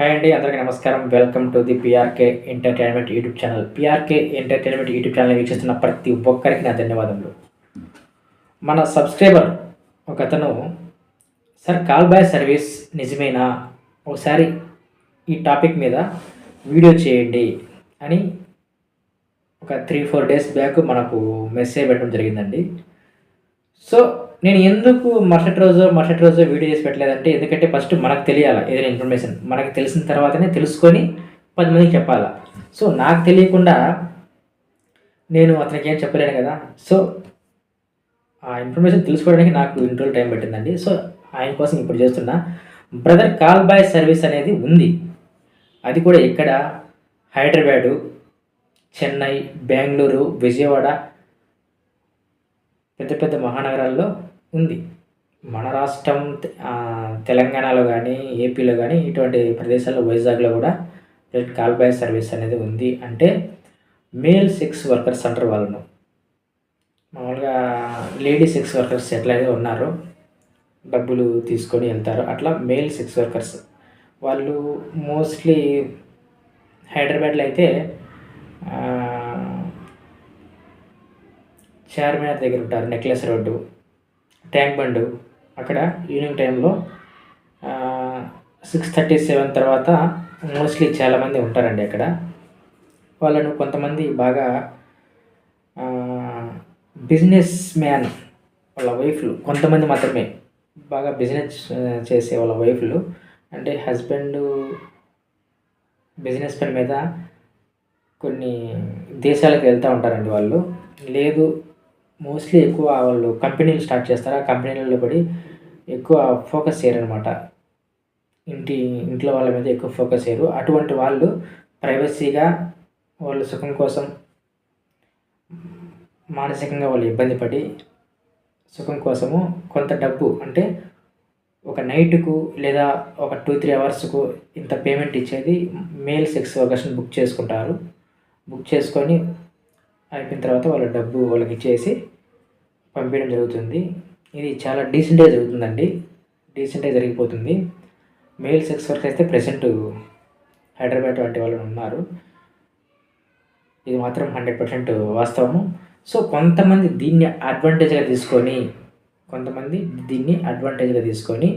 Hi అండి అందరికీ నమస్కారం. Welcome to the PRK entertainment YouTube channel PRK entertainment YouTube channel వీక్షిస్తున్న ప్రతి ఒక్కరికి నా ధన్యవాదములు. మన సబ్స్క్రైబర్ ఒక అతను సార్ కాల్ బాయ్ సర్వీస్ నిజమేనా? ఒకసారి ఈ టాపిక్ మీద వీడియో చేయండి అని ఒక త్రీ ఫోర్ డేస్ బ్యాక్ మనకు మెసేజ్ పెట్టడం జరిగిందండి. సో నేను ఎందుకు మరుసటి రోజు మరుసటి రోజు వీడియో చేసి పెట్టలేదంటే ఎందుకంటే ఫస్ట్ మనకు తెలియాలి ఏదైనా ఇన్ఫర్మేషన్ మనకు తెలిసిన తర్వాతనే తెలుసుకొని పది మందికి చెప్పాలి. సో నాకు తెలియకుండా నేను అతనికి ఏం చెప్పలేను కదా. సో ఆ ఇన్ఫర్మేషన్ తెలుసుకోవడానికి నాకు ఇన్ని టైం పెట్టిందండి. సో ఆయన కోసం ఇప్పుడు చేస్తున్నా బ్రదర్ కాల్ బాయ్ సర్వీస్ అనేది ఉంది. అది కూడా ఇక్కడ హైదరాబాదు చెన్నై బెంగళూరు విజయవాడ పెద్ద పెద్ద మహానగరాల్లో ఉంది. మన రాష్ట్రం తెలంగాణలో కానీ ఏపీలో కానీ ఇటువంటి ప్రదేశాల్లో వైజాగ్లో కూడా రెడ్ కాల్ బాయ్ సర్వీస్ అనేది ఉంది అంటే మేల్ సెక్స్ వర్కర్స్ అంటారు వాళ్ళను. మామూలుగా లేడీ సెక్స్ వర్కర్స్ ఎట్లయితే ఉన్నారో డబ్బులు తీసుకొని వెళ్తారు అట్లా మేల్ సెక్స్ వర్కర్స్ వాళ్ళు మోస్ట్లీ హైదరాబాద్లో అయితే చార్మినార్ దగ్గర ఉంటారు నెక్లెస్ రోడ్డు. Tank bund. అక్కడ ఈవినింగ్ టైంలో సిక్స్ థర్టీ సెవెన్ తర్వాత మోస్ట్లీ చాలామంది ఉంటారండి అక్కడ. వాళ్ళను కొంతమంది బాగా బిజినెస్ మ్యాన్ వాళ్ళ వైఫ్లు కొంతమంది మాత్రమే బాగా బిజినెస్ చేసే వాళ్ళ వైఫ్లు అంటే హస్బెండ్ బిజినెస్ పని మీద కొన్ని దేశాలకు వెళ్తూ ఉంటారండి వాళ్ళు. లేదు మోస్ట్లీ ఎక్కువ వాళ్ళు కంపెనీలు స్టార్ట్ చేస్తారు. ఆ కంపెనీలలో పడి ఎక్కువ ఫోకస్ చేయరనమాట ఇంటి ఇంట్లో వాళ్ళ మీద ఎక్కువ ఫోకస్ చేయరు. అటువంటి వాళ్ళు ప్రైవసీగా వాళ్ళ సుఖం కోసం మానసికంగా వాళ్ళు ఇబ్బంది పడి సుఖం కోసము కొంత డబ్బు అంటే ఒక నైట్కు లేదా ఒక టూ త్రీ అవర్స్కు ఇంత పేమెంట్ ఇచ్చేది మేల్ సెక్స్ వర్కర్స్ని బుక్ చేసుకుంటారు. బుక్ చేసుకొని అయిపోయిన తర్వాత వాళ్ళ డబ్బు వాళ్ళకి ఇచ్చేసి పంపించడం జరుగుతుంది. ఇది చాలా డీసెంట్గా జరుగుతుందండి. డీసెంట్గా జరిగిపోతుంది. మేల్ సెక్స్ వర్క్ అయితే ప్రజెంట్ హైదరాబాద్ వంటి వాళ్ళు ఉన్నారు. ఇది మాత్రం హండ్రెడ్ పర్సెంట్ వాస్తవము. సో కొంతమంది దీన్ని అడ్వాంటేజ్గా తీసుకొని కొంతమంది దీన్ని అడ్వాంటేజ్గా తీసుకొని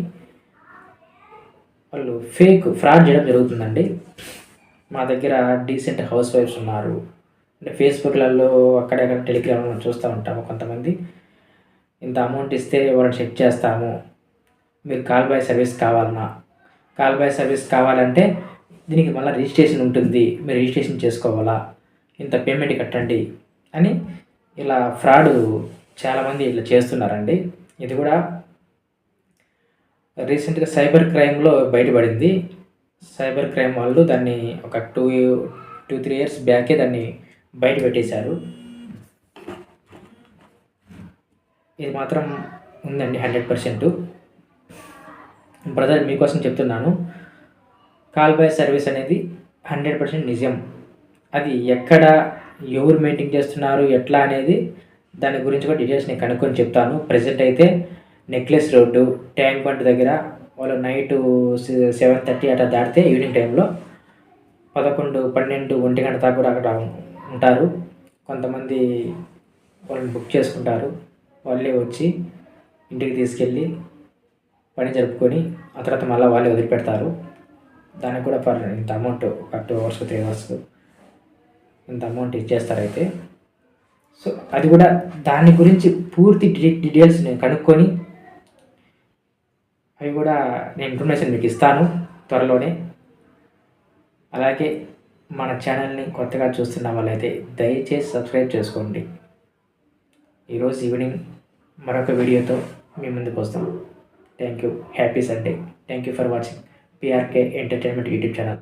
వాళ్ళు ఫేక్ ఫ్రాడ్ చేయడం జరుగుతుందండి. మా దగ్గర డీసెంట్ హౌస్ వైఫ్స్ ఉన్నారు. అంటే ఫేస్బుక్లలో అక్కడక్కడ టెలిగ్రామ్లో చూస్తూ ఉంటాము కొంతమంది. ఇంత అమౌంట్ ఇస్తే వాళ్ళని చెక్ చేస్తాము. మీరు కాల్ బాయ్ సర్వీస్ కావాలన్నా. కాల్ బాయ్ సర్వీస్ కావాలంటే దీనికి మళ్ళీ రిజిస్ట్రేషన్ ఉంటుంది. మీరు రిజిస్ట్రేషన్ చేసుకోవాలా? ఇంత పేమెంట్ కట్టండి అని ఇలా ఫ్రాడ్ చాలామంది ఇట్లా చేస్తున్నారండి. ఇది కూడా రీసెంట్గా సైబర్ క్రైమ్లో బయటపడింది. సైబర్ క్రైమ్ వాళ్ళు దాన్ని ఒక టూ టూ త్రీ ఇయర్స్ బ్యాకే దాన్ని బయట పెట్టేశారు. ఇది మాత్రం ఉందండి హండ్రెడ్ పర్సెంట్. బ్రదర్ మీకోసం చెప్తున్నాను. కాల్ బాయ్ సర్వీస్ అనేది హండ్రెడ్ పర్సెంట్ నిజం. అది ఎక్కడ ఎవరు మెయింటైన్ చేస్తున్నారు ఎట్లా అనేది దాని గురించి కూడా డీటెయిల్స్ నేను కనుక్కొని చెప్తాను. ప్రజెంట్ అయితే నెక్లెస్ రోడ్డు ట్యాంక్ బండ్ దగ్గర వాళ్ళు నైట్ సెవెన్ థర్టీ అట్లా దాటితే ఈవినింగ్ టైంలో పదకొండు పన్నెండు ఒంటి గంట దాకా కూడా అక్కడ ఉంటారు. కొంతమంది వాళ్ళని బుక్ చేసుకుంటారు. వాళ్ళే వచ్చి ఇంటికి తీసుకెళ్ళి పని జరుపుకొని ఆ తర్వాత మళ్ళీ వాళ్ళే వదిలిపెడతారు. దానికి కూడా పర్ ఇంత అమౌంట్ ఒక టూ అవర్స్ త్రీ అవర్స్ ఇంత అమౌంట్ ఇచ్చేస్తారు అయితే సో అది కూడా దాని గురించి పూర్తి డీటెయిల్స్ నేను కనుక్కొని అవి కూడా నేను ఇన్ఫర్మేషన్ మీకు ఇస్తాను త్వరలోనే. అలాగే మన ఛానల్ని కొత్తగా చూస్తున్న వాళ్ళైతే దయచేసి సబ్స్క్రైబ్ చేసుకోండి. ఈరోజు ఈవినింగ్ మరొక వీడియోతో మీ ముందుకు వస్తాం. Thank you happy Sunday thank you for watching PRK entertainment YouTube channel